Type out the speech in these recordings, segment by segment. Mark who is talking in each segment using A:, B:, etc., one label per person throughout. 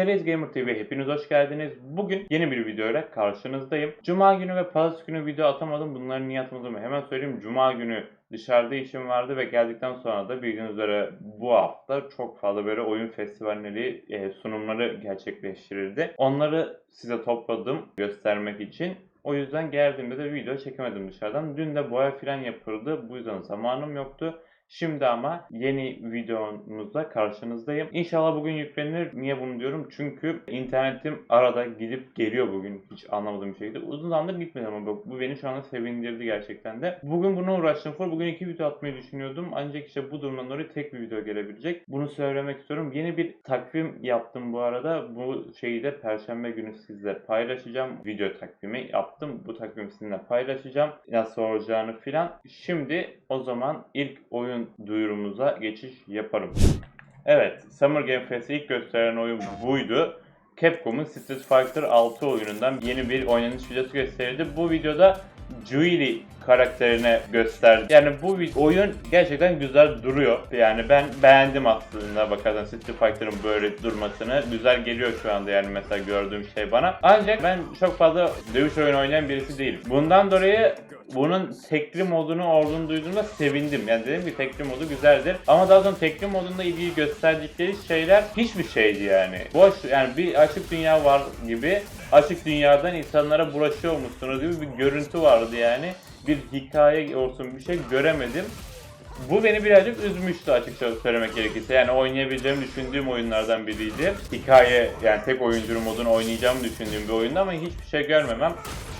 A: Series Gamer TV hepiniz hoş geldiniz. Bugün yeni bir videoyla karşınızdayım. Cuma günü ve pazartesi günü video atamadım. Bunları niye atamadığımı hemen söyleyeyim. Cuma günü dışarıda işim vardı ve geldikten sonra da bildiğiniz üzere bu hafta çok fazla böyle oyun festivalleri e, sunumları gerçekleştirildi. Onları size topladım göstermek için. O yüzden geldiğimde de video çekemedim dışarıdan. Dün de boya filan yapıldı. Bu yüzden zamanım yoktu. Şimdi ama yeni videomuzda karşınızdayım. İnşallah bugün yüklenir. Niye bunu diyorum? Çünkü internetim arada gidip geliyor bugün. Hiç anlamadığım bir şekilde. Uzun zamandır gitmedi ama bu, bu beni şu anda sevindirdi gerçekten de. Bugün buna uğraştım. For bugün iki video atmayı düşünüyordum. Ancak işte bu durumdan dolayı tek bir video gelebilecek. Bunu söylemek istiyorum. Yeni bir takvim yaptım bu arada. Bu şeyi de Perşembe günü sizle paylaşacağım. Video takvimi yaptım. Bu takvimi sizinle paylaşacağım. Nasıl olacağını filan. Şimdi o zaman ilk oyun duyurumuza geçiş yaparım. Evet, Summer Game Fest'te ilk gösteren oyun buydu. Capcom'un Street Fighter 6 oyunundan yeni bir oynanış videosu gösterildi. Bu videoda Julie karakterine gösterdi. Yani bu oyun gerçekten güzel duruyor. Yani ben beğendim aslında bakarsan Street Fighter'ın böyle durmasını. Güzel geliyor şu anda yani mesela gördüğüm şey bana. Ancak ben çok fazla dövüş oyunu oynayan birisi değilim. Bundan dolayı bunun tekli modunu olduğunu duyduğumda sevindim. Yani dedim ki tekli modu güzeldir. Ama daha sonra tekli modunda ilgili gösterdikleri şeyler hiçbir şeydi yani. Boş yani bir açık dünya var gibi açık dünyadan insanlara bulaşıyormuşsunuz gibi bir görüntü vardı yani. Bir hikaye olsun bir şey göremedim. Bu beni birazcık üzmüştü açıkça söylemek gerekirse. Yani oynayabileceğimi düşündüğüm oyunlardan biriydi. Hikaye yani tek oyuncu modunu oynayacağımı düşündüğüm bir oyundu ama hiçbir şey görmemem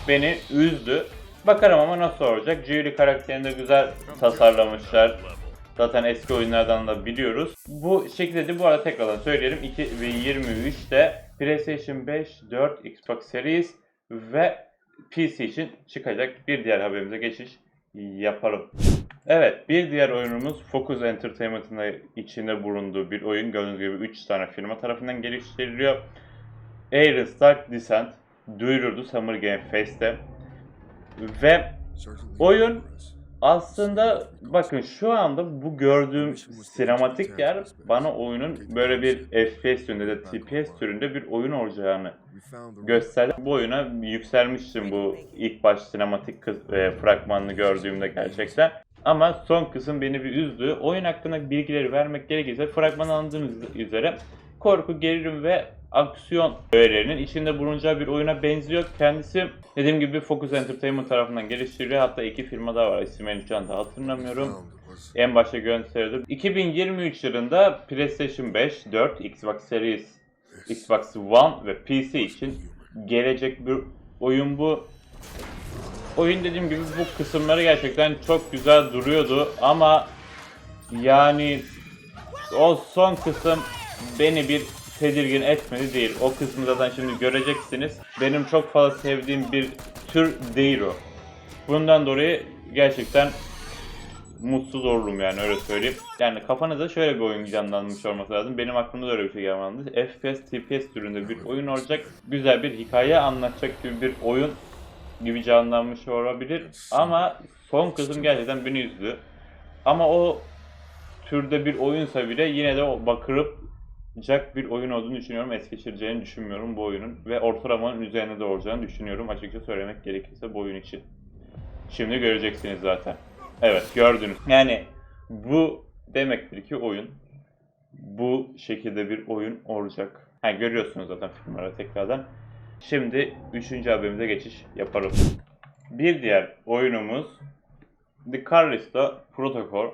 A: beni üzdü. Bakarım ama nasıl olacak. Julie karakterini de güzel tasarlamışlar. Zaten eski oyunlardan da biliyoruz. Bu şekilde de bu arada tekrardan söyleyelim. 2023'te PlayStation 5, 4, Xbox Series ve PC için çıkacak bir diğer haberimize geçiş yaparım. Evet, bir diğer oyunumuz Focus Entertainment'ın içinde bulunduğu bir oyun. Gördüğünüz gibi 3 tane firma tarafından geliştiriliyor. Air Stark Descent duyuruldu Summer Game Fest'te. Ve oyun aslında bakın şu anda bu gördüğüm sinematik yer bana oyunun böyle bir FPS türünde de TPS türünde bir oyun olacağını gösterdi. Bu oyuna yükselmiştim bu ilk baş sinematik kız, e, fragmanını gördüğümde gerçekten. Ama son kısım beni bir üzdü. Oyun hakkında bilgileri vermek gerekirse fragman anladığınız üzere korku, gerilim ve aksiyon öğelerinin içinde bulunacağı bir oyuna benziyor. Kendisi dediğim gibi Focus Entertainment tarafından geliştiriliyor. Hatta iki firma daha var. İsimlerini şu anda hatırlamıyorum. En başta gösterdim. 2023 yılında PlayStation 5, 4, Xbox Series, Xbox One ve PC için gelecek bir oyun bu. Oyun dediğim gibi bu kısımları gerçekten çok güzel duruyordu ama yani o son kısım beni bir tedirgin etmedi değil. O kısmı zaten şimdi göreceksiniz. Benim çok fazla sevdiğim bir tür değil o. Bundan dolayı gerçekten mutsuz olurum yani öyle söyleyeyim. Yani kafanızda şöyle bir oyun canlanmış olması lazım. Benim aklımda da öyle bir şey canlandı. FPS, TPS türünde bir oyun olacak. Güzel bir hikaye anlatacak gibi bir oyun gibi canlanmış olabilir. Ama son kısım gerçekten beni üzdü. Ama o türde bir oyunsa bile yine de bakırıp Jack bir oyun olduğunu düşünüyorum. Es geçireceğini düşünmüyorum bu oyunun. Ve ortalamanın üzerinde de düşünüyorum açıkça söylemek gerekirse bu oyun için. Şimdi göreceksiniz zaten. Evet gördünüz. Yani bu demektir ki oyun bu şekilde bir oyun olacak. Ha, görüyorsunuz zaten filmlere tekrardan. Şimdi üçüncü haberimize geçiş yapalım. Bir diğer oyunumuz The Callisto Protocol.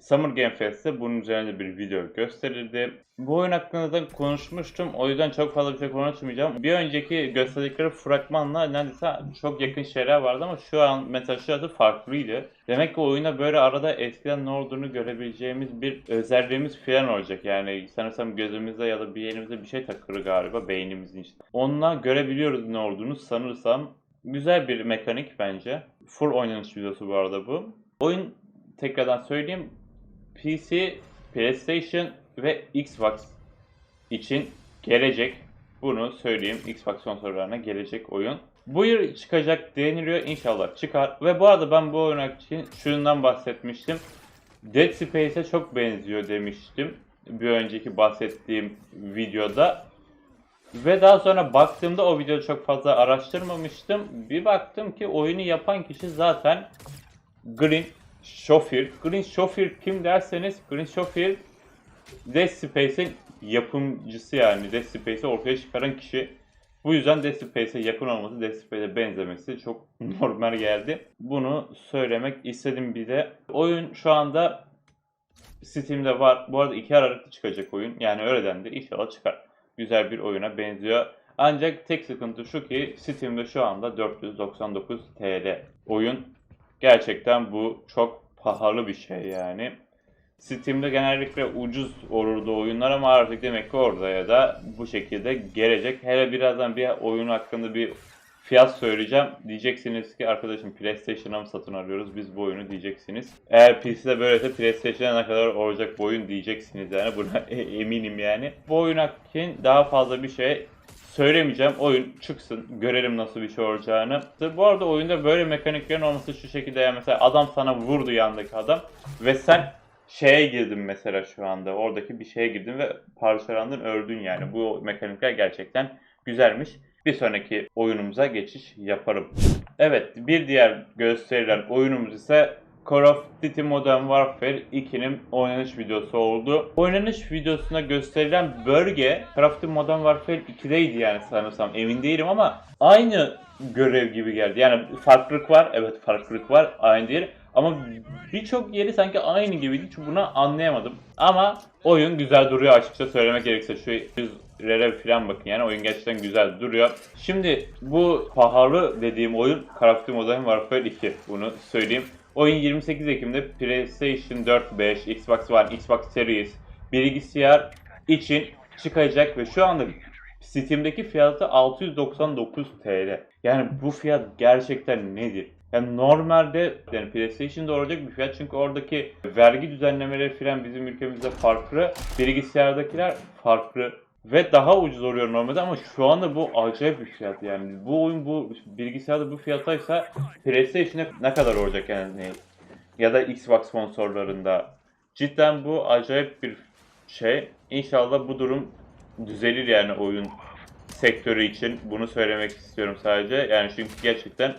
A: Summer Game Fest'te bunun üzerinde bir video gösterildi. Bu oyun hakkında da konuşmuştum. O yüzden çok fazla bir şey konuşmayacağım. Bir önceki gösterdikleri fragmanla neredeyse çok yakın şeyler vardı ama şu an adı farklıydı. Demek ki oyuna böyle arada eskiden ne olduğunu görebileceğimiz bir özelliğimiz falan olacak. Yani sanırsam gözümüzde ya da bir yerimizde bir şey takılır galiba beynimizin işte. Onunla görebiliyoruz ne olduğunu sanırsam. Güzel bir mekanik bence. Full oynanış videosu bu arada bu. Oyun tekrardan söyleyeyim PC, PlayStation ve Xbox için gelecek. Bunu söyleyeyim. Xbox konsollarına gelecek oyun. Bu yıl çıkacak deniliyor. İnşallah çıkar. Ve bu arada ben bu oyun için şundan bahsetmiştim. Dead Space'e çok benziyor demiştim. Bir önceki bahsettiğim videoda. Ve daha sonra baktığımda o videoyu çok fazla araştırmamıştım. Bir baktım ki oyunu yapan kişi zaten Green Schofield. Green Schofield kim derseniz Green Schofield Dead Space'in yapımcısı yani Dead Space'i ortaya çıkaran kişi. Bu yüzden Dead Space'e yakın olması, Dead Space'e benzemesi çok normal geldi. Bunu söylemek istedim bir de. Oyun şu anda Steam'de var. Bu arada 2 Aralık'ta çıkacak oyun. Yani öyle dendi. İnşallah çıkar. Güzel bir oyuna benziyor. Ancak tek sıkıntı şu ki Steam'de şu anda 499 TL oyun. Gerçekten bu çok pahalı bir şey yani. Steam'de genellikle ucuz olurdu oyunlar ama artık demek ki orada ya da bu şekilde gelecek. Hele birazdan bir oyun hakkında bir fiyat söyleyeceğim. Diyeceksiniz ki arkadaşım PlayStation'a mı satın alıyoruz biz bu oyunu diyeceksiniz. Eğer PC'de böyleyse PlayStation'a ne kadar olacak bu oyun diyeceksiniz yani buna e- eminim yani. Bu oyun hakkında daha fazla bir şey söylemeyeceğim. Oyun çıksın. Görelim nasıl bir şey olacağını. Bu arada oyunda böyle mekaniklerin olması şu şekilde yani mesela adam sana vurdu yandaki adam ve sen şeye girdin mesela şu anda. Oradaki bir şeye girdin ve parçalandın, öldün yani. Bu mekanikler gerçekten güzelmiş. Bir sonraki oyunumuza geçiş yaparım. Evet, bir diğer gösterilen oyunumuz ise Call of Duty Modern Warfare 2'nin oynanış videosu oldu. Oynanış videosuna gösterilen bölge Call of Duty Modern Warfare 2'deydi yani sanırsam emin değilim ama aynı görev gibi geldi. Yani farklılık var, evet farklılık var, aynı değil. Ama birçok yeri sanki aynı gibiydi. Hiç bunu anlayamadım. Ama oyun güzel duruyor açıkça söylemek gerekirse. Şu yüzlere falan bakın yani oyun gerçekten güzel duruyor. Şimdi bu pahalı dediğim oyun Call of Duty Modern Warfare 2. Bunu söyleyeyim. Oyun 28 Ekim'de PlayStation 4, 5, Xbox One, Xbox Series, bilgisayar için çıkacak ve şu anda Steam'deki fiyatı 699 TL. Yani bu fiyat gerçekten nedir? Yani normalde yani PlayStation'da olacak bir fiyat çünkü oradaki vergi düzenlemeleri falan bizim ülkemizde farklı. Bilgisayardakiler farklı ve daha ucuz oluyor normalde ama şu anda bu acayip bir fiyat yani. Bu oyun bu bilgisayarda bu fiyattaysa PlayStation'da ne kadar olacak yani ya da Xbox sponsorlarında. Cidden bu acayip bir şey. İnşallah bu durum düzelir yani oyun sektörü için. Bunu söylemek istiyorum sadece. Yani çünkü gerçekten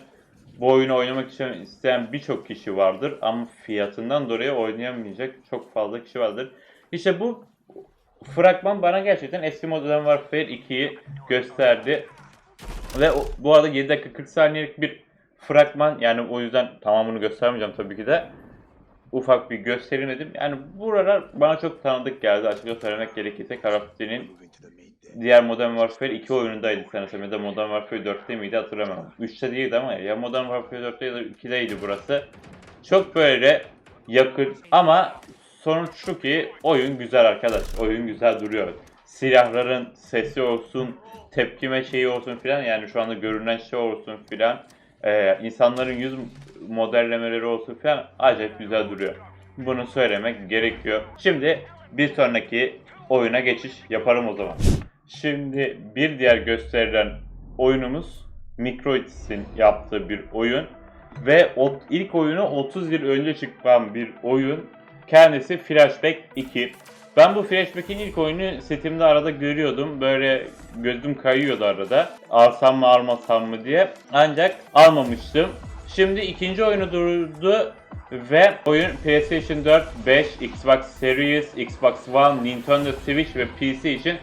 A: bu oyunu oynamak için isteyen birçok kişi vardır ama fiyatından dolayı oynayamayacak çok fazla kişi vardır. İşte bu fragman bana gerçekten eski Modern Warfare 2'yi gösterdi. Ve o- bu arada 7 dakika 40 saniyelik bir fragman yani o yüzden tamamını göstermeyeceğim tabii ki de. Ufak bir gösterim dedim. Yani buralar bana çok tanıdık geldi açıkça söylemek gerekirse Duty'nin diğer Modern Warfare 2 oyunundaydı sanırsam ya da Modern Warfare 4'te miydi hatırlamıyorum. 3'te değildi ama ya Modern Warfare 4'te ya da 2'deydi burası. Çok böyle yakın ama sonuç şu ki oyun güzel arkadaş. Oyun güzel duruyor. Silahların sesi olsun, tepkime şeyi olsun filan yani şu anda görünen şey olsun filan. Ee, insanların yüz modellemeleri olsun filan acayip güzel duruyor. Bunu söylemek gerekiyor. Şimdi bir sonraki oyuna geçiş yaparım o zaman. Şimdi bir diğer gösterilen oyunumuz Microids'in yaptığı bir oyun ve ilk oyunu 30 yıl önce çıkan bir oyun. Kendisi Flashback 2. Ben bu Flashback'in ilk oyunu setimde arada görüyordum. Böyle gözüm kayıyordu arada. Alsam mı almasam mı diye. Ancak almamıştım. Şimdi ikinci oyunu durdu ve oyun PlayStation 4, 5, Xbox Series, Xbox One, Nintendo Switch ve PC için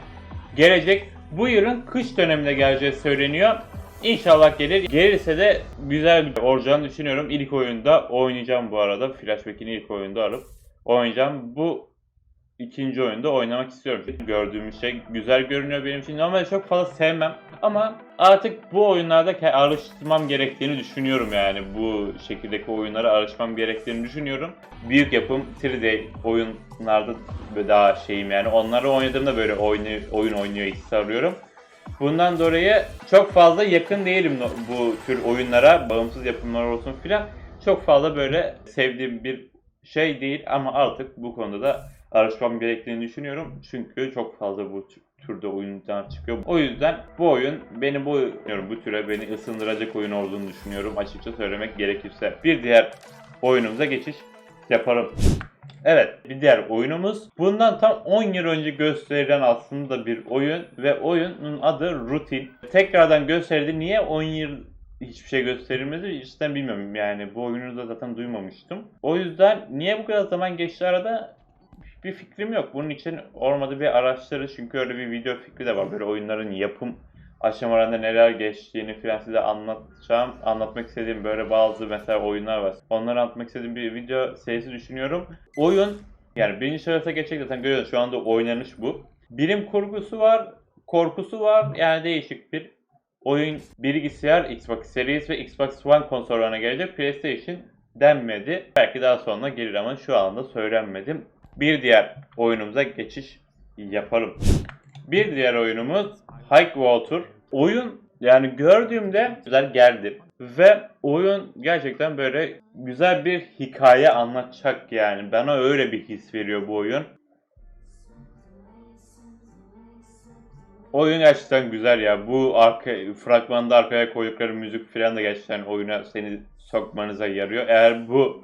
A: gelecek. Bu yılın kış döneminde geleceği söyleniyor. İnşallah gelir. Gelirse de güzel bir olacağını düşünüyorum. İlk oyunda oynayacağım bu arada. Flashback'ini ilk oyunda alıp oynayacağım. Bu ikinci oyunda oynamak istiyorum. Gördüğümüz şey güzel görünüyor benim için. Normalde çok fazla sevmem ama artık bu oyunlarda alıştırmam gerektiğini düşünüyorum yani. Bu şekildeki oyunlara alışmam gerektiğini düşünüyorum. Büyük yapım 3D oyunlarda daha şeyim yani. Onları oynadığımda böyle oyunu, oyun oynuyor hissi arıyorum. Bundan dolayı çok fazla yakın değilim bu tür oyunlara. Bağımsız yapımlar olsun filan. Çok fazla böyle sevdiğim bir şey değil ama artık bu konuda da alışmam gerektiğini düşünüyorum. Çünkü çok fazla bu tür- türde oyunlar çıkıyor. O yüzden bu oyun beni bu, bilmiyorum, bu türe beni ısındıracak oyun olduğunu düşünüyorum açıkça söylemek gerekirse. Bir diğer oyunumuza geçiş yaparım. Evet bir diğer oyunumuz. Bundan tam 10 yıl önce gösterilen aslında bir oyun ve oyunun adı Routine. Tekrardan gösterildi. Niye 10 yıl hiçbir şey gösterilmedi cidden bilmiyorum yani bu oyunu da zaten duymamıştım. O yüzden niye bu kadar zaman geçti arada bir fikrim yok. Bunun için olmadı bir araştırır çünkü öyle bir video fikri de var. Böyle oyunların yapım aşamalarında neler geçtiğini falan size anlatacağım. Anlatmak istediğim böyle bazı mesela oyunlar var. Onları anlatmak istediğim bir video serisi düşünüyorum. Oyun yani birinci sırasına geçecek zaten görüyorsunuz şu anda oynanış bu. Bilim kurgusu var, korkusu var. Yani değişik bir oyun bilgisayar Xbox Series ve Xbox One konsollarına gelecek. PlayStation denmedi. Belki daha sonra gelir ama şu anda söylenmedi. Bir diğer oyunumuza geçiş yapalım. Bir diğer oyunumuz Hike Water. Oyun yani gördüğümde güzel geldi. Ve oyun gerçekten böyle güzel bir hikaye anlatacak yani. Bana öyle bir his veriyor bu oyun. Oyun gerçekten güzel ya. Bu arka, fragmanda arkaya koydukları müzik falan da gerçekten oyuna seni sokmanıza yarıyor. Eğer bu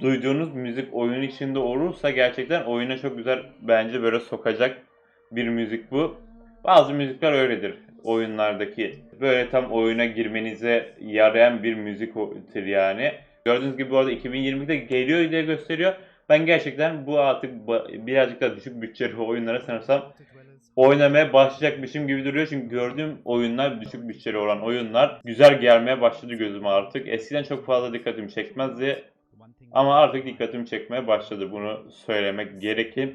A: duyduğunuz müzik oyun içinde olursa gerçekten oyuna çok güzel bence böyle sokacak bir müzik bu. Bazı müzikler öyledir oyunlardaki. Böyle tam oyuna girmenize yarayan bir müziktir yani. Gördüğünüz gibi bu arada 2020'de geliyor diye gösteriyor. Ben gerçekten bu artık birazcık daha düşük bütçeli oyunlara sanırsam oynamaya başlayacakmışım gibi duruyor. Çünkü gördüğüm oyunlar düşük bütçeli olan oyunlar güzel gelmeye başladı gözüme artık. Eskiden çok fazla dikkatimi çekmezdi. Ama artık dikkatimi çekmeye başladı. Bunu söylemek gerekir.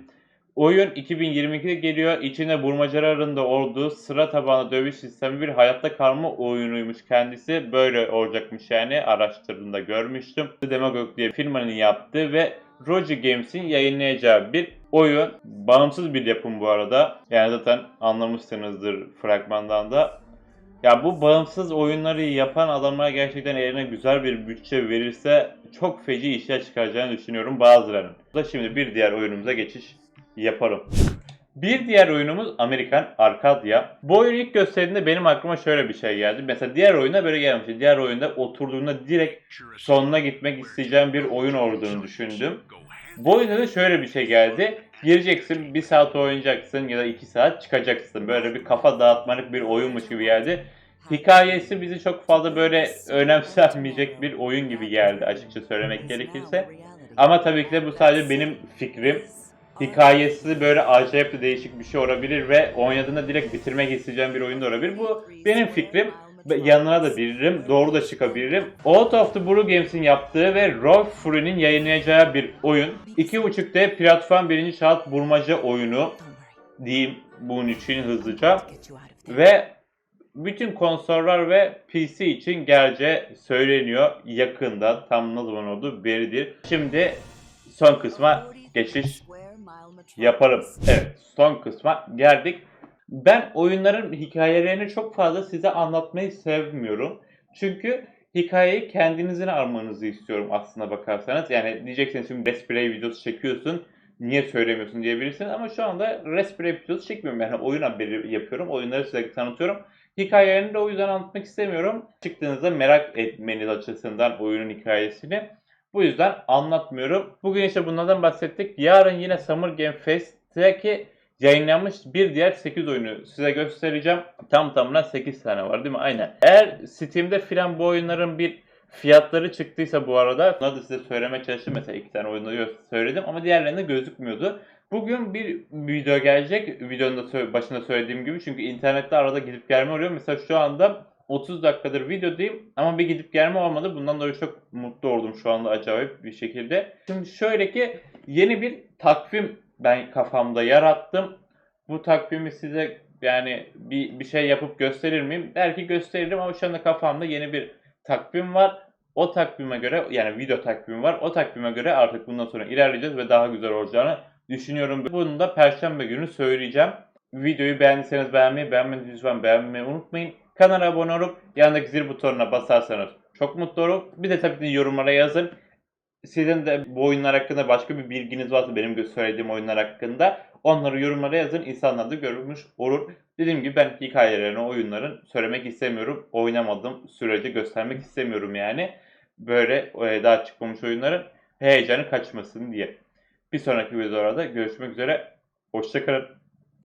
A: Oyun 2022'de geliyor. İçinde bulmacaların da olduğu sıra tabanlı dövüş sistemi bir hayatta kalma oyunuymuş kendisi. Böyle olacakmış yani araştırdığımda görmüştüm. Demagog diye firmanın yaptığı ve Roger Games'in yayınlayacağı bir oyun. Bağımsız bir yapım bu arada. Yani zaten anlamışsınızdır fragmandan da. Ya bu bağımsız oyunları yapan adamlar gerçekten eline güzel bir bütçe verirse çok feci işler çıkaracağını düşünüyorum bazılarının. Da şimdi bir diğer oyunumuza geçiş yaparım. Bir diğer oyunumuz Amerikan Arcadia. Bu oyun ilk gösterdiğinde benim aklıma şöyle bir şey geldi. Mesela diğer oyunda böyle gelmişti. Diğer oyunda oturduğunda direkt sonuna gitmek isteyeceğim bir oyun olduğunu düşündüm. Bu oyunda da şöyle bir şey geldi. Gireceksin, bir saat oynayacaksın ya da iki saat çıkacaksın. Böyle bir kafa dağıtmalık bir oyunmuş gibi geldi. Hikayesi bizi çok fazla böyle önemsenmeyecek bir oyun gibi geldi açıkça söylemek gerekirse. Ama tabii ki de bu sadece benim fikrim. Hikayesi böyle acayip de değişik bir şey olabilir ve oynadığında direkt bitirmek isteyeceğim bir oyun da olabilir. Bu benim fikrim. Yanına da bilirim, doğru da çıkabilirim. Out of the Blue Games'in yaptığı ve Rolf Fury'nin yayınlayacağı bir oyun. 2.5D platform birinci şahıs bulmaca oyunu diyeyim bunun için hızlıca. Ve bütün konsollar ve PC için geleceği söyleniyor yakında. Tam ne zaman oldu bellidir. Şimdi son kısma geçiş yaparım. Evet son kısma geldik. Ben oyunların hikayelerini çok fazla size anlatmayı sevmiyorum. Çünkü hikayeyi kendinizin almanızı istiyorum aslına bakarsanız. Yani diyeceksiniz şimdi Let's Play videosu çekiyorsun. Niye söylemiyorsun diyebilirsiniz ama şu anda Let's Play videosu çekmiyorum. Yani oyun haberi yapıyorum. Oyunları size tanıtıyorum. Hikayelerini de o yüzden anlatmak istemiyorum. Çıktığınızda merak etmeniz açısından oyunun hikayesini. Bu yüzden anlatmıyorum. Bugün işte bunlardan bahsettik. Yarın yine Summer Game Fest'teki yayınlanmış bir diğer 8 oyunu size göstereceğim. Tam tamına 8 tane var değil mi? Aynen. Eğer Steam'de filan bu oyunların bir fiyatları çıktıysa bu arada bunları da size söylemeye çalıştım. Mesela iki tane oyunu söyledim ama diğerlerinde gözükmüyordu. Bugün bir video gelecek. Videonun da başında söylediğim gibi. Çünkü internette arada gidip gelme oluyor. Mesela şu anda 30 dakikadır videodayım ama bir gidip gelme olmadı. Bundan dolayı çok mutlu oldum şu anda acayip bir şekilde. Şimdi şöyle ki yeni bir takvim ben kafamda yarattım. Bu takvimi size yani bir, bir şey yapıp gösterir miyim? Belki gösteririm ama şu anda kafamda yeni bir takvim var. O takvime göre yani video takvimi var. O takvime göre artık bundan sonra ilerleyeceğiz ve daha güzel olacağını düşünüyorum. Bunu da perşembe günü söyleyeceğim. Videoyu beğendiyseniz beğenmeyi, beğenmediyseniz lütfen beğenmeyi unutmayın. Kanala abone olup yanındaki zil butonuna basarsanız çok mutlu olurum. Bir de tabii ki yorumlara yazın. Sizin de bu oyunlar hakkında başka bir bilginiz varsa benim söylediğim oyunlar hakkında onları yorumlara yazın. İnsanlar da görmüş olur. Dediğim gibi ben hikayelerini, oyunların söylemek istemiyorum. Oynamadım sürece göstermek istemiyorum yani. Böyle e, daha çıkmamış oyunların heyecanı kaçmasın diye. Bir sonraki videolarda görüşmek üzere. Hoşçakalın.